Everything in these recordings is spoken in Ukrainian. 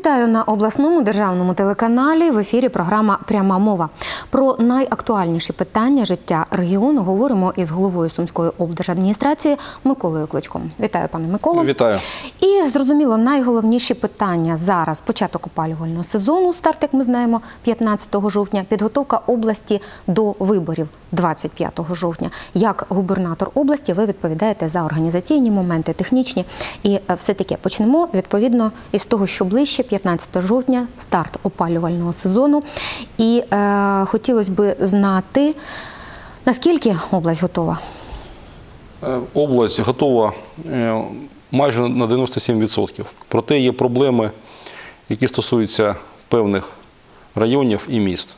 Вітаю на обласному державному телеканалі. В ефірі програма Пряма мова. Про найактуальніші питання життя регіону говоримо із головою Сумської облдержадміністрації Миколою Кличком. Вітаю, пане Миколо. Вітаю. І зрозуміло, найголовніші питання зараз початок опалювального сезону. Старт, як ми знаємо, 15 жовтня. Підготовка області до виборів 25 жовтня. Як губернатор області, ви відповідаєте за організаційні моменти, технічні і е, все таке. Почнемо відповідно із того, що ближче 15 жовтня, старт опалювального сезону. І е, хотілося б знати, наскільки область готова. Е, Область готова е, майже на 97%. Проте є проблеми, які стосуються певних районів і міст.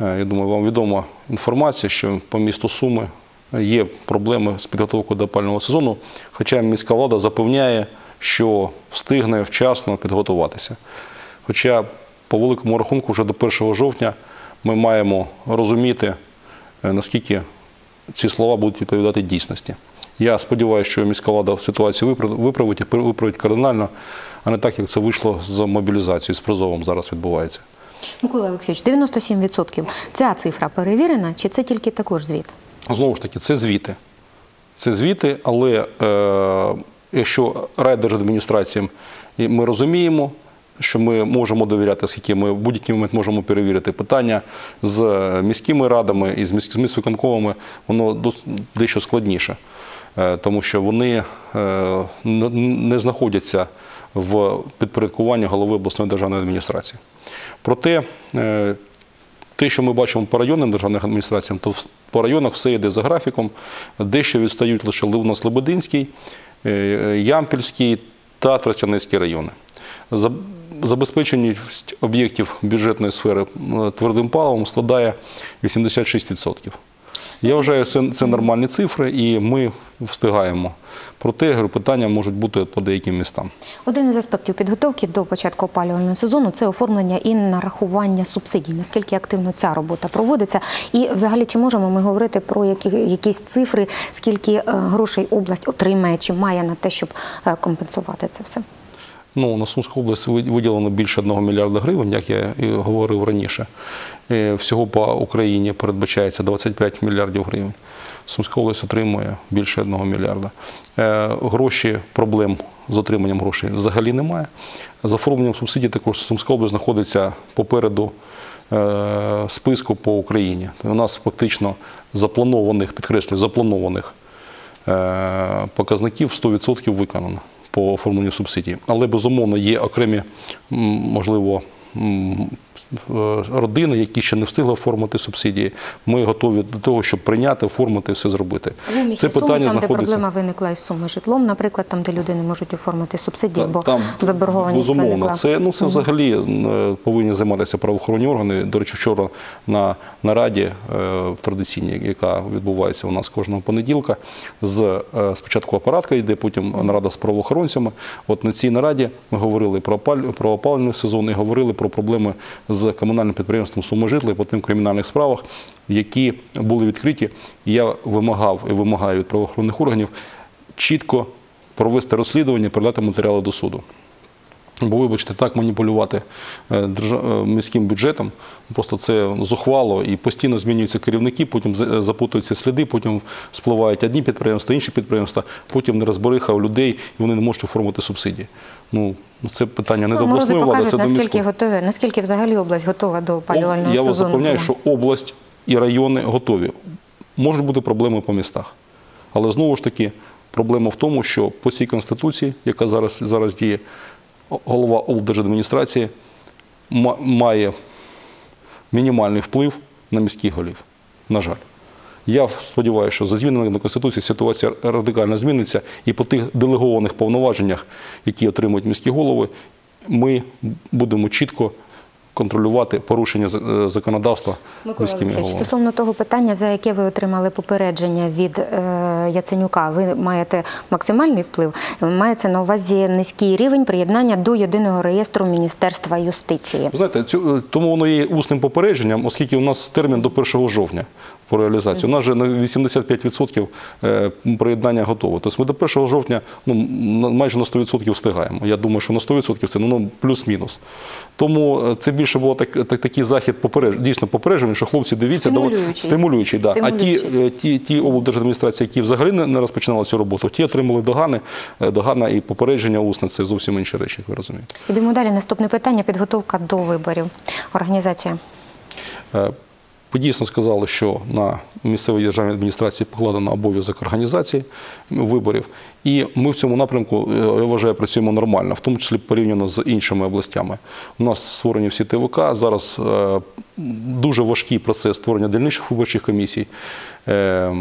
Е, Я думаю, вам відома інформація, що по місту Суми є проблеми з підготовкою до опального сезону, хоча міська влада запевняє, що встигне вчасно підготуватися. Хоча, по великому рахунку, вже до 1 жовтня ми маємо розуміти, е, наскільки ці слова будуть відповідати дійсності. Я сподіваюся, що міська влада ситуацію випра- виправить і виправить кардинально, а не так, як це вийшло з мобілізацією, з призовом зараз відбувається. Микола Олексійович, 97%. Ця цифра перевірена, чи це тільки також звіт? Знову ж таки, це звіти. Це звіти, але е, якщо райдержадміністраціям ми розуміємо, що ми можемо довіряти, оскільки ми в будь-який момент можемо перевірити питання з міськими радами і з міськ- з воно дещо складніше, Е, тому що вони е, не знаходяться в підпорядкуванні голови обласної державної адміністрації. Проте е, те, що ми бачимо по районним державним адміністраціям, то по районах все йде за графіком. Дещо відстають лише у нас Лебединський, е, Ямпільський та Тростянецький райони. За- Забезпеченість об'єктів бюджетної сфери е, твердим паливом складає 86%. Я вважаю, це, це нормальні цифри, і ми встигаємо. Проте говорю, питання можуть бути по деяким містам. Один із аспектів підготовки до початку опалювального сезону це оформлення і нарахування субсидій. Наскільки активно ця робота проводиться? І взагалі чи можемо ми говорити про які, якісь цифри, скільки е, грошей область отримає чи має на те, щоб е, компенсувати це все? Ну, на Сумську область виділено більше 1 мільярда гривень, як я і говорив раніше. Е, Всього по Україні передбачається 25 мільярдів гривень. Сумська область отримує більше 1 мільярда. Е, Гроші, проблем з отриманням грошей взагалі немає. З оформленням субсидій також Сумська область знаходиться попереду е, списку по Україні. У нас фактично запланованих, підкреслюю, запланованих показників 100% виконано по оформленню субсидій. Але безумовно є окремі, можливо, родини, які ще не встигли оформити субсидії. Ми готові до того, щоб прийняти, оформити, все зробити. Місті Це Суми, питання там, де проблема виникла із суми житлом, наприклад, там, де люди не можуть оформити субсидії, бо Там, заборгованість безумовно, виникла. це ну це взагалі е, повинні займатися правоохоронні органи. До речі, вчора на нараді е, традиційній, яка відбувається у нас кожного понеділка, з е, спочатку апаратка йде, потім нарада з правоохоронцями. От на цій нараді ми говорили про опалювальний сезон і говорили про проблеми з комунальним підприємством «Суможитло» по тим кримінальних справах, які були відкриті. Я вимагав і вимагаю від правоохоронних органів чітко провести розслідування, передати матеріали до суду. Бо, вибачте, так маніпулювати е, е, міським бюджетом, просто це зухвало і постійно змінюються керівники, потім запутуються сліди, потім спливають одні підприємства, інші підприємства, потім нерозбериха у людей, і вони не можуть оформити субсидії. Ну, ну, це питання не до Ну, обласної влади, це до наскільки міської. готові, наскільки взагалі область готова до опалювального Я вас запевняю, що область і райони готові. Можуть бути проблеми по містах. Але знову ж таки, проблема в тому, що по цій конституції, яка зараз, зараз діє, голова облдержадміністрації має мінімальний вплив на міських голів. На жаль. Я сподіваюся, що за змінами на Конституції ситуація радикально зміниться, і по тих делегованих повноваженнях, які отримують міські голови, ми будемо чітко контролювати порушення е, законодавства міськими головами. стосовно того питання, за яке ви отримали попередження від е, Яценюка, ви маєте максимальний вплив. Мається на увазі низький рівень приєднання до єдиного реєстру Міністерства юстиції. Ви знаєте, цю, е, тому воно є усним попередженням, оскільки у нас термін до 1 жовтня. По реалізації. У нас вже на 85% е, приєднання готове. Тобто ми до 1 жовтня ну, майже на 100% встигаємо. Я думаю, що на 100% це ну, плюс-мінус. Тому е, це більше було так, так, такий захід попереж, дійсно попередження, що хлопці дивіться, Стимулюючий. стимулюючий. Да. А ті, е, ті, ті облдержадміністрації, які взагалі не, не розпочинали цю роботу, ті отримали догани, догана і попередження усне. Це зовсім інші речі, як ви розумієте. Ідемо далі. Наступне питання підготовка до виборів. Організація. Е, Ви дійсно сказали, що на місцевій державній адміністрації покладено обов'язок організації виборів, і ми в цьому напрямку, е, я вважаю, працюємо нормально, в тому числі порівняно з іншими областями. У нас створені всі ТВК, зараз е, дуже важкий процес створення дільничних виборчих комісій, е,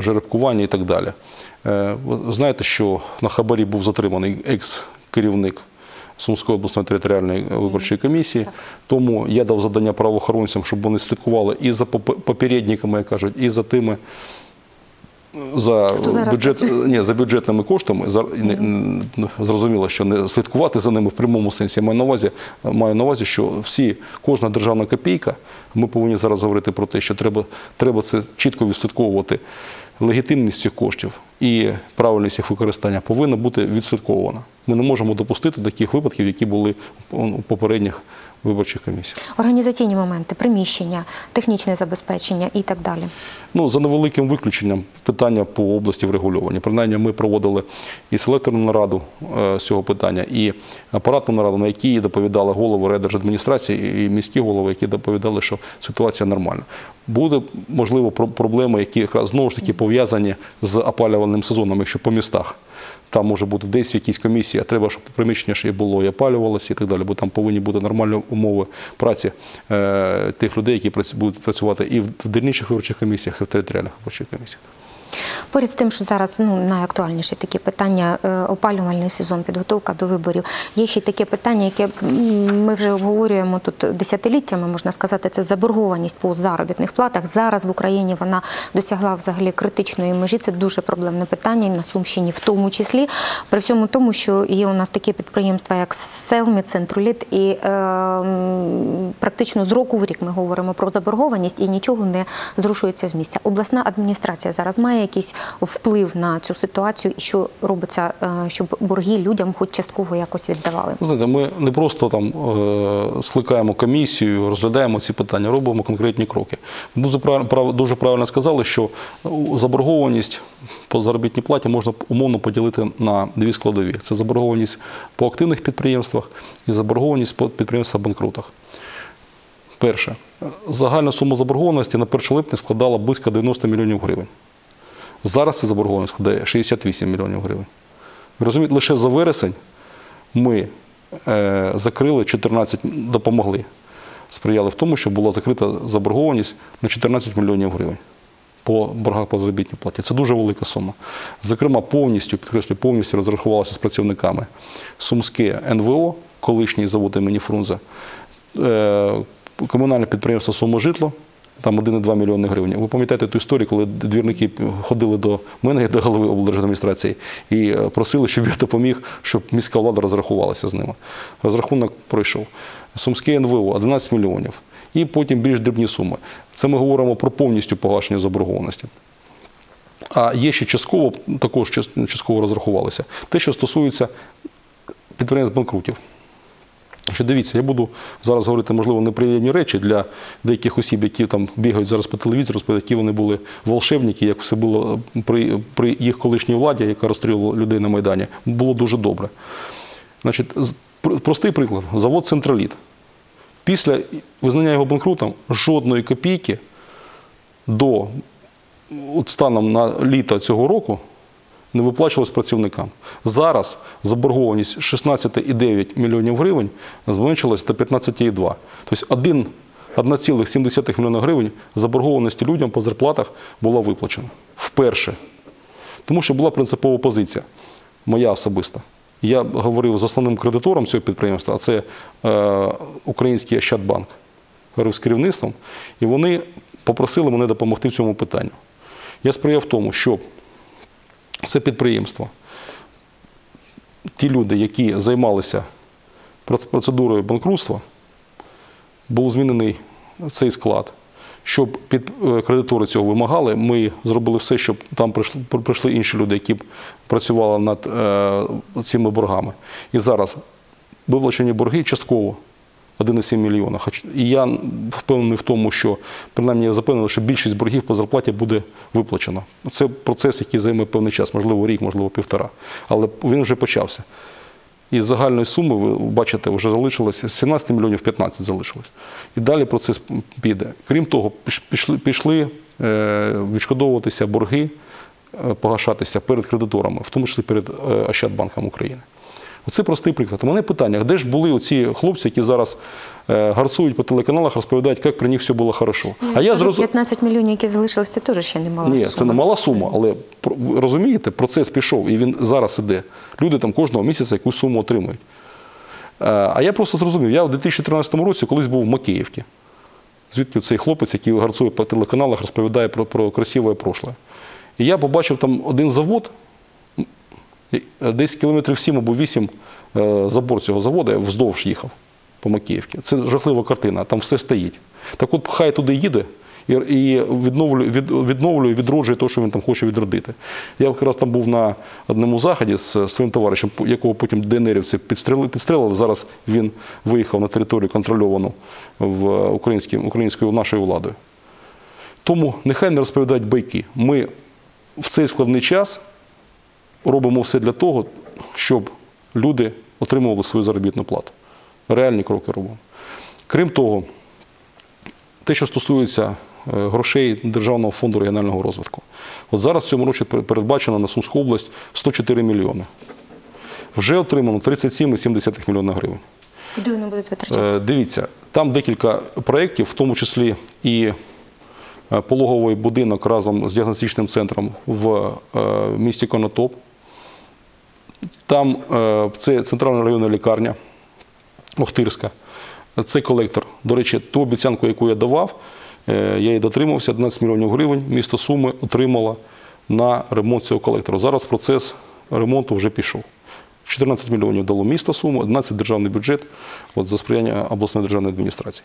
жеребкування і так далі. Ви Знаєте, що на хабарі був затриманий екс-керівник Сумської обласної територіальної виборчої комісії. Тому я дав завдання правоохоронцям, щоб вони слідкували і за попередниками, як кажуть, і за тими. За, Хто зараз бюджет, ні, за бюджетними коштами За- не- не- зрозуміло, що не слідкувати за ними в прямому сенсі. Я маю на увазі, маю на увазі, що всі, кожна державна копійка, ми повинні зараз говорити про те, що треба, треба це чітко відслідковувати. Легітимність цих коштів і правильність їх використання повинна бути відслідкована. Ми не можемо допустити таких випадків, які були у попередніх виборчих комісіях. Організаційні моменти, приміщення, технічне забезпечення і так далі. Ну, за невеликим виключенням питання по області врегульовані. Принаймні, ми проводили і селекторну нараду е, з цього питання, і апаратну нараду, на якій доповідали голови райдержадміністрації і міські голови, які доповідали, що ситуація нормальна. Буде, можливо, про- проблеми, які якраз знову ж таки пов'язані з опалювальним сезоном, якщо по містах. Там може бути десь в якійсь комісії, а треба, щоб приміщення ще й було і опалювалося і так далі, бо там повинні бути нормальні умови праці е, тих людей, які будуть працювати і в в дільничних виборчих комісіях, і в територіальних виборчих комісіях. Поряд з тим, що зараз ну, найактуальніші такі питання е, опалювальний сезон, підготовка до виборів. Є ще таке питання, яке ми вже обговорюємо тут десятиліттями, можна сказати, це заборгованість по заробітних платах. Зараз в Україні вона досягла взагалі критичної межі. Це дуже проблемне питання, і на Сумщині в тому числі. При всьому тому, що є у нас такі підприємства, як Селмі, Центруліт, і е, практично з року в рік ми говоримо про заборгованість і нічого не зрушується з місця. Обласна адміністрація зараз має якийсь вплив на цю ситуацію, і що робиться, е, щоб борги людям хоч частково якось віддавали. Знаєте, ми не просто там е, скликаємо комісію, розглядаємо ці питання, робимо конкретні кроки. Дуже прав- прав- дуже правильно сказали, що заборгованість по заробітній платі можна умовно поділити на дві складові: це заборгованість по активних підприємствах і заборгованість по підприємствах банкрутах. Перше, загальна сума заборгованості на 1 липня складала близько 90 мільйонів гривень. Зараз ця заборгованість складає 68 мільйонів гривень. Розумієте, лише за вересень ми е, закрили 14, допомогли, сприяли в тому, що була закрита заборгованість на 14 мільйонів гривень по боргах по заробітній платі. Це дуже велика сума. Зокрема, повністю, підкреслюю, повністю розрахувалася з працівниками Сумське НВО, колишній завод імені Фрунзе, е, комунальне підприємство «Суможитло», там 1,2 мільйони гривень. Ви пам'ятаєте ту історію, коли двірники ходили до мене, до голови облдержадміністрації, і е, просили, щоб я допоміг, щоб міська влада розрахувалася з ними. Розрахунок пройшов. Сумське НВО 11 мільйонів. І потім більш дрібні суми. Це ми говоримо про повністю погашення заборгованості. А є ще частково, також частково розрахувалися. Те, що стосується підприємств банкрутів. Що дивіться, я буду зараз говорити, можливо, неприємні речі для деяких осіб, які там бігають зараз по телевізору, які вони були волшебники, як все було при, при їх колишній владі, яка розстрілювала людей на Майдані, було дуже добре. Значить, простий приклад: завод Централіт. Після визнання його банкрутом жодної копійки до от станом на літо цього року не виплачувалось працівникам. Зараз заборгованість 16,9 мільйонів гривень зменшилась до 15,2. Тобто один- 1,7 мільйона гривень заборгованості людям по зарплатах була виплачена. Вперше. Тому що була принципова позиція, моя особиста. Я говорив з основним кредитором цього підприємства, а це е, Український Ощадбанк. Говорив з керівництвом, і вони попросили мене допомогти в цьому питанню. Я сприяв тому, щоб це підприємство, ті люди, які займалися процедурою банкрутства, був змінений цей склад. щоб під е, кредитори цього вимагали, ми зробили все, щоб там прийшли, прийшли інші люди, які б працювали над е, цими боргами. І зараз вивлачені борги частково 1,7 мільйона. І я впевнений в тому, що принаймні я запевнений, що більшість боргів по зарплаті буде виплачено. Це процес, який займе певний час, можливо, рік, можливо, півтора. Але він вже почався. І з загальної суми, ви бачите, вже залишилося 17 мільйонів 15 залишилось. І далі процес піде. Крім того, пішли, пішли е, відшкодовуватися борги, е, погашатися перед кредиторами, в тому числі перед е, Ощадбанком України. Оце простий приклад. У мене питання, де ж були оці хлопці, які зараз е, гарцують по телеканалах, розповідають, як при них все було хорошо. А я кажу, зрозумів. 15 мільйонів, які залишилися, теж ще немало. Ні, це не мала сума, але розумієте, процес пішов, і він зараз іде. Люди там кожного місяця якусь суму отримують. Е, А я просто зрозумів, я в 2013 році колись був в Макіївці. Звідки цей хлопець, який гарцує по телеканалах, розповідає про, про красиве прошле. І я побачив там один завод, десь кілометрів 7 або 8 е, забор цього заводу, вздовж їхав по Макіївці. Це жахлива картина, там все стоїть. Так от хай туди їде і, відновлює, відновлює, відроджує те, що він там хоче відродити. Я якраз там був на одному заході з своїм товаришем, якого потім ДНРівці підстрелили, підстрелили. Зараз він виїхав на територію контрольовану в українською нашою владою. Тому нехай не розповідають байки. Ми в цей складний час робимо все для того, щоб люди отримували свою заробітну плату. Реальні кроки робимо. Крім того, те, що стосується е, грошей Державного фонду регіонального розвитку. От зараз в цьому році передбачено на Сумську область 104 мільйони. Вже отримано 37,7 мільйона гривень. Куди вони будуть витрачатися? Е, Дивіться, там декілька проєктів, в тому числі і е, пологовий будинок разом з діагностичним центром в місті Конотоп. Там е, це центральна районна лікарня Охтирська. Це колектор. До речі, ту обіцянку, яку я давав, е, я її дотримався, 11 мільйонів гривень місто Суми отримало на ремонт цього колектора. Зараз процес ремонту вже пішов. 14 мільйонів дало місто Суми, 11 державний бюджет от, за сприяння обласної державної адміністрації.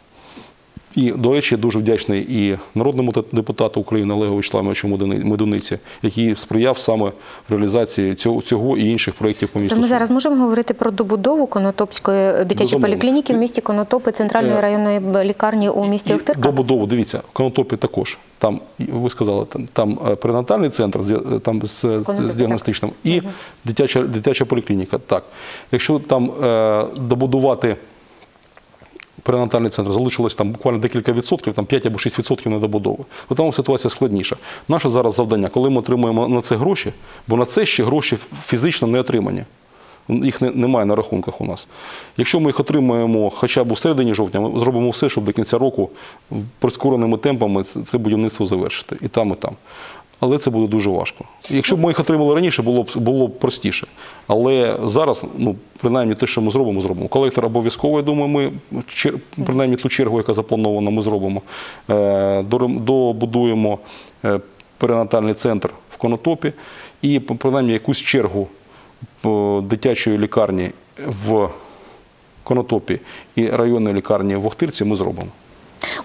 І, до речі, я дуже вдячний і народному депутату України Олегу Вячеславовичу Медуниці, який сприяв саме реалізації цього, цього і інших проєктів по місту. Ми зараз можемо говорити про добудову Конотопської дитячої Безумовно. поліклініки в місті Конотопи, центральної Е, районної лікарні у місті Охтирка? добудову, дивіться, Конотопі також. Там, ви сказали, там, там е, перинатальний центр е, там, з, з, Конотопі, з діагностичним і дитяча, дитяча поліклініка. Так. Якщо там е, добудувати перинатальний центр, залишилось там буквально декілька відсотків, там 5 або 6 відсотків недобудови. То там ситуація складніша. Наше зараз завдання, коли ми отримуємо на це гроші, бо на це ще гроші фізично не отримані. Їх немає на рахунках у нас. Якщо ми їх отримаємо хоча б у середині жовтня, ми зробимо все, щоб до кінця року прискореними темпами це будівництво завершити. І там, і там. Але це буде дуже важко. Якщо б ми їх отримали раніше, було б було б простіше. Але зараз, ну принаймні, те, що ми зробимо, зробимо. Колектор обов'язково, я думаю, ми принаймні ту чергу, яка запланована, ми зробимо. Е, Добудуємо е, перинатальний центр в Конотопі і принаймні якусь чергу дитячої лікарні в Конотопі і районної лікарні в Охтирці ми зробимо.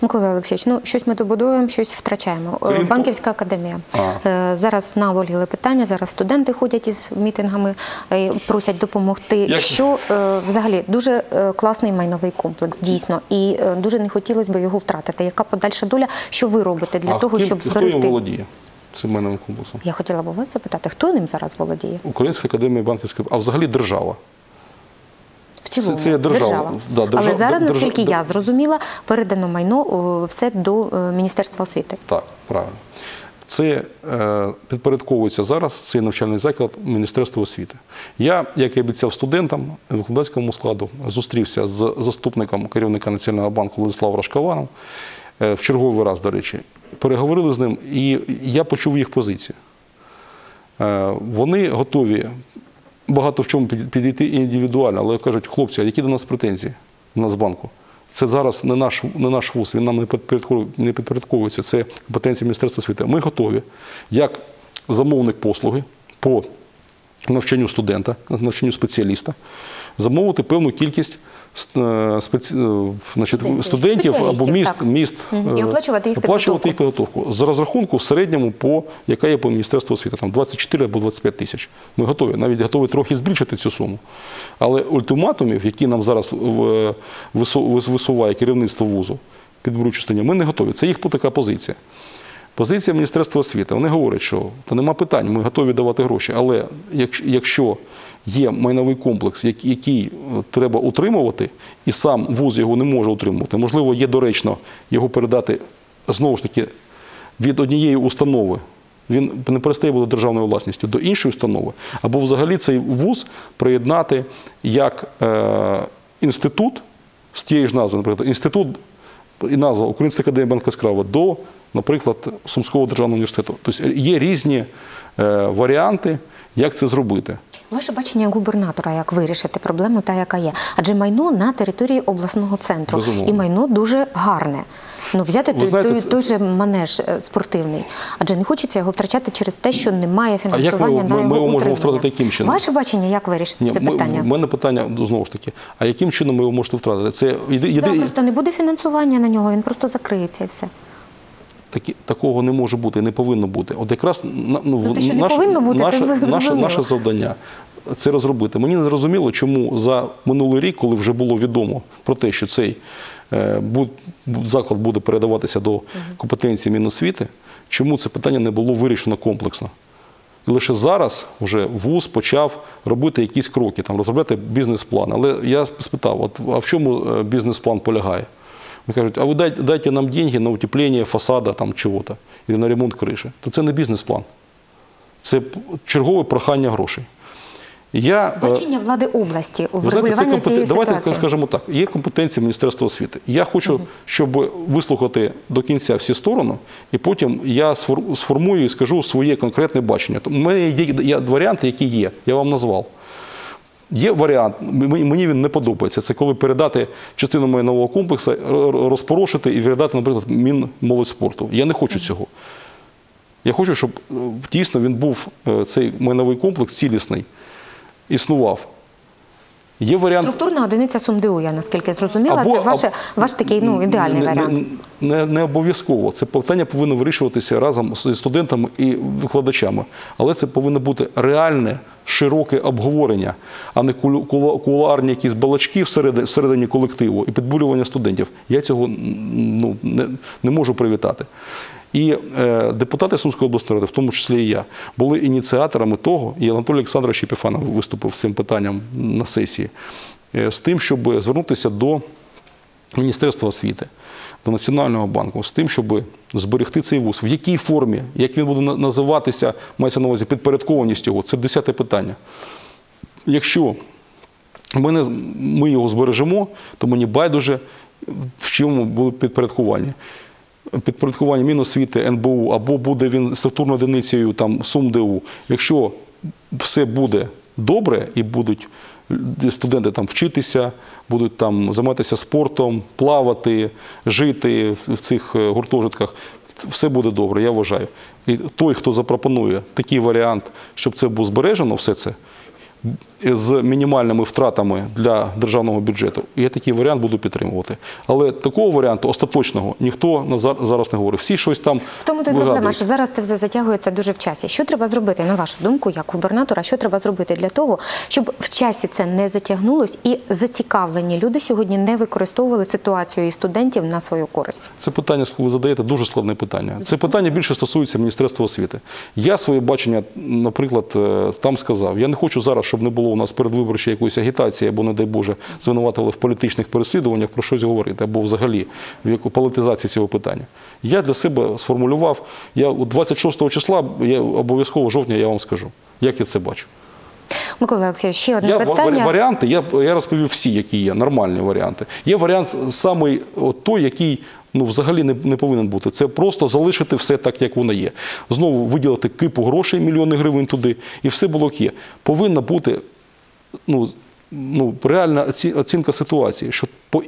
Микола Олексійович, ну щось ми добудуємо, щось втрачаємо. Е, Крім Банківська академія. А. Е, Зараз наболіли питання, зараз студенти ходять із мітингами, е, просять допомогти. Як- Що взагалі дуже класний майновий комплекс, дійсно, і дуже не хотілося б його втратити. Яка подальша доля? Що ви робите для а того, ким- щоб хто зберегти? їм володіє цим майновим комплексом? Я хотіла б вас запитати, хто ним зараз володіє? Українська академія банківська, а взагалі держава. В цілому це є держава. Да, держава- Але зараз, держа- наскільки держа- я зрозуміла, передано майно о, все до е, Міністерства освіти. Так, правильно. Це е, підпорядковується зараз цей навчальний заклад Міністерства освіти. Я, як і обіцяв студентам викладацькому складу, зустрівся з заступником керівника Національного банку Владиславом Рашкованом е, в черговий раз, до речі. Переговорили з ним, і я почув їх позицію. Е, Вони готові багато в чому підійти індивідуально, але кажуть, хлопці, а які до нас претензії до Нацбанку? Це зараз не наш, не наш вуз, він нам не підпорядковується. Це компетенція Міністерства освіти. Ми готові, як замовник послуги по навчанню студента, навчанню спеціаліста, замовити певну кількість е, спеці- е, значить, Студентів. або міст, так. міст І е, оплачувати їх оплачувати їх підготовку. З розрахунку в середньому, по, яка є по Міністерству освіти, там 24 або 25 тисяч. Ми готові, навіть готові трохи збільшити цю суму. Але ультиматумів, які нам зараз висуває керівництво вузу під вручення, ми не готові. Це їх така позиція. Позиція Міністерства освіти. Вони говорять, що та нема питань, ми готові давати гроші. Але якщо- є майновий комплекс, який е, треба утримувати, і сам вуз його не може утримувати, можливо, є доречно його передати знову ж таки від однієї установи. Він не перестає бути державною власністю до іншої установи, або взагалі цей вуз приєднати як е, інститут з тієї ж назви, наприклад, інститут і назва Українська академія банківського справи до, наприклад, Сумського державного університету. Тобто є різні е, варіанти, як це зробити. Ваше бачення губернатора, як вирішити проблему, та яка є. Адже майно на території обласного центру Безумовно. і майно дуже гарне. Ну, взяти той, знаєте, той, це- той же манеж е, спортивний, адже не хочеться його втрачати через те, що немає як ми фінансування на ми- його ми його можемо втратити яким чином? Ваше бачення, як вирішити це ми- питання? в мене питання знову ж таки: а яким чином ви його можете втратити? Це єди- єди- Запросто не буде фінансування на нього, він просто закриється і все. Такі, такого не може бути, не повинно бути. От якраз ну, в- що не повинно бути, це наше, наше, наше завдання це розробити. Мені не зрозуміло, чому за минулий рік, коли вже було відомо про те, що цей е, заклад буде передаватися до компетенції Міносвіти, чому це питання не було вирішено комплексно. І лише зараз вже ВУЗ почав робити якісь кроки, там, розробляти бізнес-план. Але я спитав, от, а в чому е, бізнес-план полягає? Вони кажуть, а ви дайте, дайте нам деньги на утеплення фасада там, чого-то, і на ремонт криші. То це не бізнес-план. Це чергове прохання грошей. Я, е, Бачення влади області у знаєте, врегулювання цієї компетен... давайте ситуації. скажемо так. Є компетенція Міністерства освіти. Я хочу, щоб вислухати до кінця всі сторони, і потім я сформую і скажу своє конкретне бачення. У мене є варіанти, які є. Я вам назвав. Є варіант, мені він не подобається. Це коли передати частину майнового комплексу, розпорошити і передати, наприклад, Мінмолодьспорту. Я не хочу цього. Я хочу, щоб е, дійсно він був е, цей майновий комплекс цілісний, існував. Є варіант. Структурна одиниця СумДУ, я наскільки зрозуміла, це ваше, ваш такий ну, ідеальний не, варіант. Не, не, не обов'язково. Це питання повинно вирішуватися разом з студентами і викладачами. Але це повинно бути реальне, широке обговорення, а не кулу- кулу- кулуарні якісь балачки всередині, всередині колективу і підбурювання студентів. Я цього ну, не, не можу привітати. І е, депутати Сумської обласної ради, в тому числі і я, були ініціаторами того, і Анатолій Олександрович Єпіфанов виступив з цим питанням на сесії, е, з тим, щоб звернутися до Міністерства освіти, до Національного банку з тим, щоб зберегти цей вуз. В якій формі, як він буде називатися, мається на увазі підпорядкованість його, це десяте питання. Якщо ми, не, ми його збережемо, то мені байдуже, в чому буде підпорядкування. Підпорядкування Міносвіти, НБУ, або буде він структурною одиницею там, СумДУ. Якщо все буде добре і будуть студенти там вчитися, будуть там займатися спортом, плавати, жити в цих е, гуртожитках, все буде добре, я вважаю. І той, хто запропонує такий варіант, щоб це було збережено, все це з мінімальними втратами для державного бюджету, я такий варіант буду підтримувати. Але такого варіанту остаточного ніхто на зараз не говорить. Всі щось там В тому то проблема, що зараз це все затягується дуже в часі. Що треба зробити, на вашу думку, як губернатора, що треба зробити для того, щоб в часі це не затягнулось і зацікавлені люди сьогодні не використовували ситуацію і студентів на свою користь? Це питання, ви задаєте дуже складне питання. Це питання більше стосується Міністерства освіти. Я своє бачення, наприклад, е, там сказав. Я не хочу зараз, щоб не було у нас передвиборчої якоїсь агітації, або, не дай Боже, звинуватили в політичних переслідуваннях про щось говорити, або взагалі в яку політизації цього питання. Я для себе сформулював, я 26 числа, я обов'язково жовтня, я вам скажу, як я це бачу. Микола Олексійович, ще одне Я питання. варіанти, я, я розповів всі, які є, нормальні варіанти. Є варіант от той, який ну, взагалі не, не повинен бути. Це просто залишити все так, як воно є. Знову виділити кипу грошей, мільйони гривень туди, і все було як є. Повинна бути ну, ну, реальна оцінка ситуації, що по-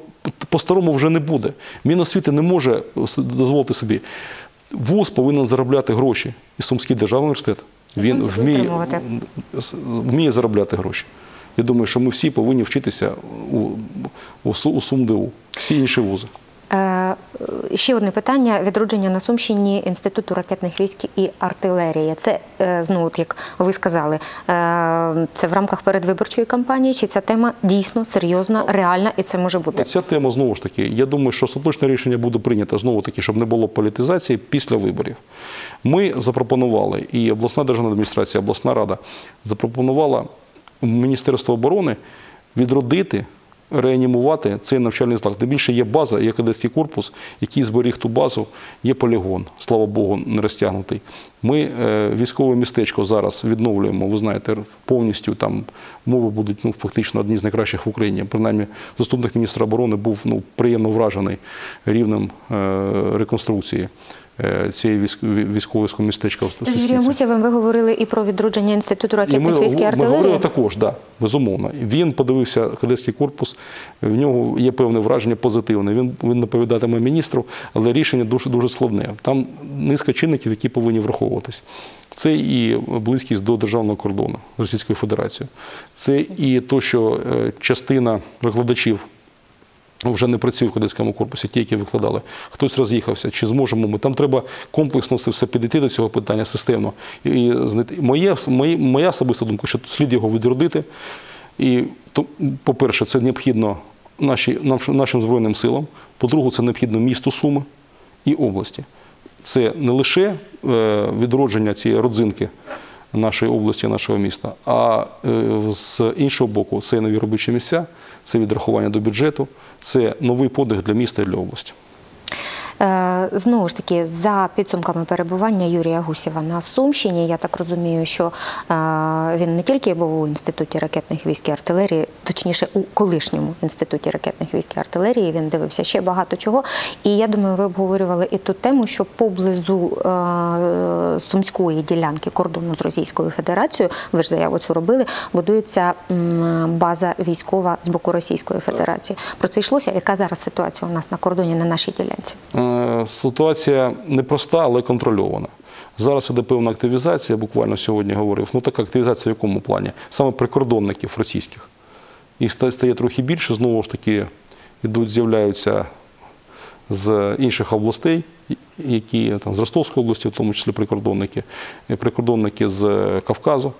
по-старому вже не буде. Міносвіти не може дозволити собі. ВУЗ повинен заробляти гроші і Сумський державний університет. Він вміє, вміє заробляти гроші. Я думаю, що ми всі повинні вчитися у, у, у СумДУ, всі інші вузи. Е, Ще одне питання: відродження на Сумщині інституту ракетних військ і артилерії. Це е, знову, як ви сказали, е, це в рамках передвиборчої кампанії. Чи ця тема дійсно серйозна, реальна, і це може бути? Ця тема знову ж таки. Я думаю, що остаточне рішення буде прийнято знову таки, щоб не було політизації після виборів. Ми запропонували, і обласна державна адміністрація, обласна рада запропонувала Міністерство оборони відродити. Реанімувати цей навчальний заклад. Тим більше є база, є кадетський корпус, який зберіг ту базу, є полігон, слава Богу, не розтягнутий. Ми е, військове містечко зараз відновлюємо. Ви знаєте, повністю там умови будуть ну, фактично одні з найкращих в Україні. Принаймні, заступник міністра оборони був ну, приємно вражений рівнем е, реконструкції цієї військ- ві- військового містечка. З Юрієм. Гусєвим ви говорили і про відродження інституту ракетних військ і ми говорили також, да, безумовно. Він подивився кадетський корпус, в нього є певне враження позитивне. Він, він наповідатиме міністру, але рішення дуже, дуже складне. Там низка чинників, які повинні враховуватись. Це і близькість до державного кордону Російської Федерації. Це і то, що е, частина викладачів вже не працює в кадетському корпусі, ті, які викладали. Хтось роз'їхався, чи зможемо ми. Там треба комплексно все- все підійти до цього питання системно. І, знайти- моє, моє, моя особиста думка, що слід його відродити. І, по-перше, це необхідно наші, нашим, нашим Збройним силам. По-друге, це необхідно місту Суми і області. Це не лише е, відродження цієї родзинки нашої області, нашого міста, а е, з іншого боку, це нові робочі місця, це відрахування до бюджету, це новий подих для міста і для області. Е, Знову ж таки, за підсумками перебування Юрія Гусєва на Сумщині, я так розумію, що е, він не тільки був у інституті ракетних військ і артилерії, точніше у колишньому інституті ракетних військ і артилерії. Він дивився ще багато чого. І я думаю, ви обговорювали і ту тему, що поблизу е, сумської ділянки кордону з Російською Федерацією, ви ж заяву цю робили, будується база військова з боку Російської Федерації. Про це йшлося. Яка зараз ситуація у нас на кордоні на нашій ділянці? Е, Ситуація непроста, але контрольована. Зараз іде певна активізація, буквально сьогодні говорив. Ну така активізація в якому плані? Саме прикордонників російських. Їх стає трохи більше, знову ж таки, ідуть, з'являються з інших областей, які там з Ростовської області, в тому числі прикордонники, прикордонники з Кавказу.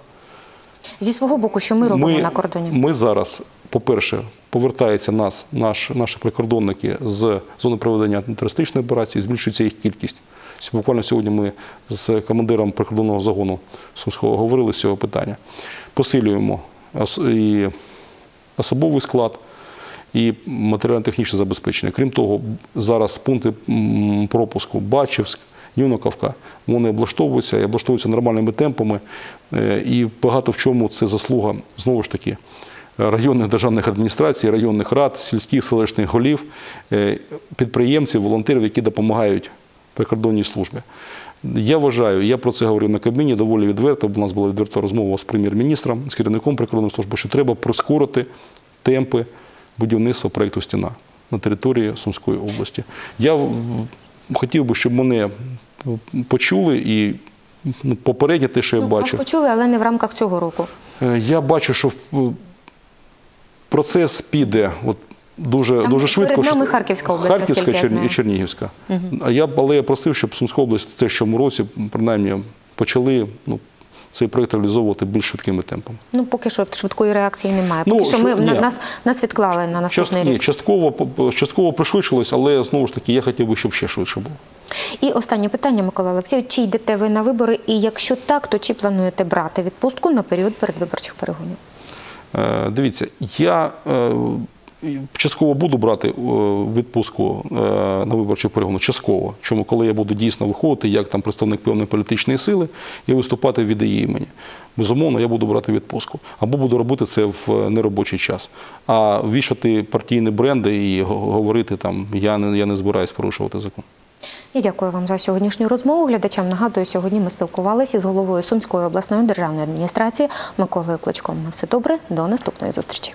Зі свого боку, що ми робимо на кордоні? Ми зараз, по-перше, повертаються нас, наш, наші прикордонники з зони проведення антитерористичної операції, збільшується їх кількість. Буквально сьогодні ми з командиром прикордонного загону Сумського говорили з цього питання. Посилюємо і особовий склад, і матеріально-технічне забезпечення. Крім того, зараз пункти пропуску Бачівськ, Юноковка, вони облаштовуються і облаштовуються нормальними темпами. Е, І багато в чому це заслуга, знову ж таки, районних державних адміністрацій, районних рад, сільських селищних голів, е, підприємців, волонтерів, які допомагають прикордонній службі. Я вважаю, я про це говорив на Кабміні доволі відверто. У нас була відверта розмова з прем'єр-міністром, з керівником прикордонної служби, що треба прискорити темпи будівництва проєкту Стіна на території Сумської області. Я хотів би, щоб мене почули і ну, попередньо те, що я Ну, бачу. почули, але не в рамках цього року. Е, Я бачу, що процес піде от дуже, Там дуже швидко. перед нами Харківська область, Харківська і Чернігівська. А я, б- але я просив, щоб Сумська область в цьому році, принаймні, почали ну, цей проєкт реалізовувати більш швидкими темпами. Ну, поки що швидкої реакції немає. Ну, Поки що ми ні. нас, нас відклали на Част, наступний ні, рік. частково, частково пришвидшилось, але знову ж таки я хотів би, щоб ще швидше було. І останнє питання, Микола Олексійович. Чи йдете ви на вибори? І якщо так, то чи плануєте брати відпустку на період передвиборчих перегонів? Е, Дивіться, я е, частково буду брати е, відпустку на виборчу перегону. Частково. Чому, коли я буду дійсно виходити як там представник певної політичної сили і виступати від її імені. Безумовно, я буду брати відпустку. Або буду робити це в неробочий час. А вішати партійні бренди і говорити там я не, я не збираюсь порушувати закон. Я дякую вам за сьогоднішню розмову. Глядачам нагадую, сьогодні ми спілкувалися з головою Сумської обласної державної адміністрації Миколою Кличком. На все добре, до наступної зустрічі.